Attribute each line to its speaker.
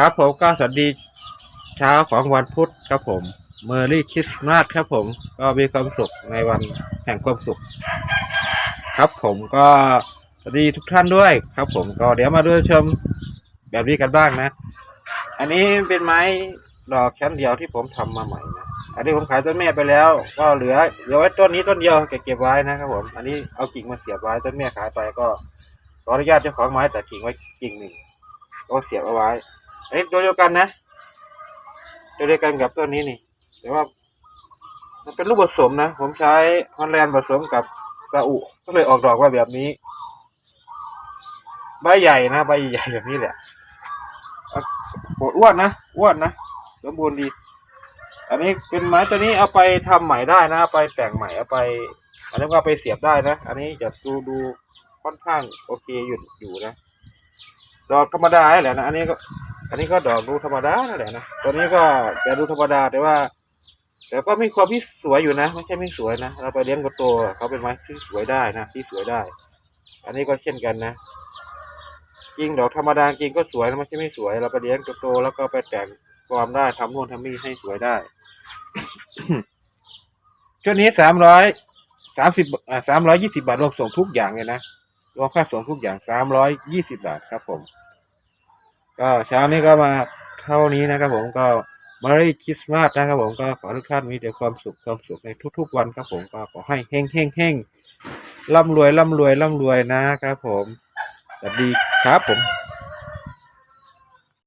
Speaker 1: ครับผมก็สวัสดีเช้าของวันพุธครับผมเมอร์รี่คริสต์มาสครับผมก็มีความสุขในวันแห่งความสุข ครับผมก็สวัสดีทุกท่านด้วยครับ ผมก็เดี๋ยวมาดูชมแบบนี้กันบ้างนะ อันนี้เป็นไม้ดอกชั้นเดียวที่ผมทำมาใหม่นะอันนี้ผมขายต้นแม่ไปแล้ว ก็เหลือเหลือไว้ต้นนี้ต้นเดียวเก็บเก็บไว้นะครับผม อันนี้เอากิ่งมาเสียบไว้ต้นแม่ขายไปก็ขออนุญาตเจ้าของไม้แต่กิ่งไว้กิ่งหนึ่งก็เสียบเอาไว้ อันนี้ตัวเดียวกันนะ ตัวเดียวกันกับต้นนี้นี่ แต่ว่า มันเป็นลูกผสมนะ ผมใช้ฮอนแลนด์ผสมกับกระอุก็เลยออกดอกมาแบบนี้ ใบใหญ่นะ ใบใหญ่แบบนี้แหละอะโหอ้วนนะอ้วนนะสมบูรณ์ดี อันนี้เป็นไม้ตัวนี้เอาไปทำใหม่ได้นะเอาไปแต่งใหม่เอาไป อันนี้ก็ไปเสียบได้นะ อันนี้จะดูดูค่อนข้างโอเคอยู่อยู่นะดอกธรรมดาแหละนะ อันนี้ก็ อันนี้ก็ดอกดูธรรมดานั่นแหละนะตัวนี้ก็จะดูธรรมดาแต่ว่าแต่ก็มีความที่สวยอยู่นะไม่ใช่ไม่สวยนะเราไปเลี้ยงกระโตเขาเป็นไม้ที่สวยได้นะที่สวยได้ อันนี้ก็เช่นกันนะจริงดอกธรรมดาจริงก็สวยนะไม่ใช่ไม่สวย เราไปเลี้ยงกระโตแล้วก็ไปแต่งฟอร์มได้ทำนู่นทำนี่ให้สวยได้ช่วงนี้สามร้อยสามสิบสามร้อยยี่สิบาทรวมส่งทุกอย่างเลยนะรวมค่าส่งทุกอย่างสามร้อยยี่สิบาทครับผม ก็เช้านี้ก็มาเท่านี้นะครับผมก็มารีคริสต์มาสนะครับผมก็ขอให้ทุกท่านมีแต่ความสุขความสุขในทุก ๆ วันครับผมก็ขอให้เฮงเฮงเฮงร่ำรวยร่ำรวยร่ำรวยนะครับผมสวัสดีครับผม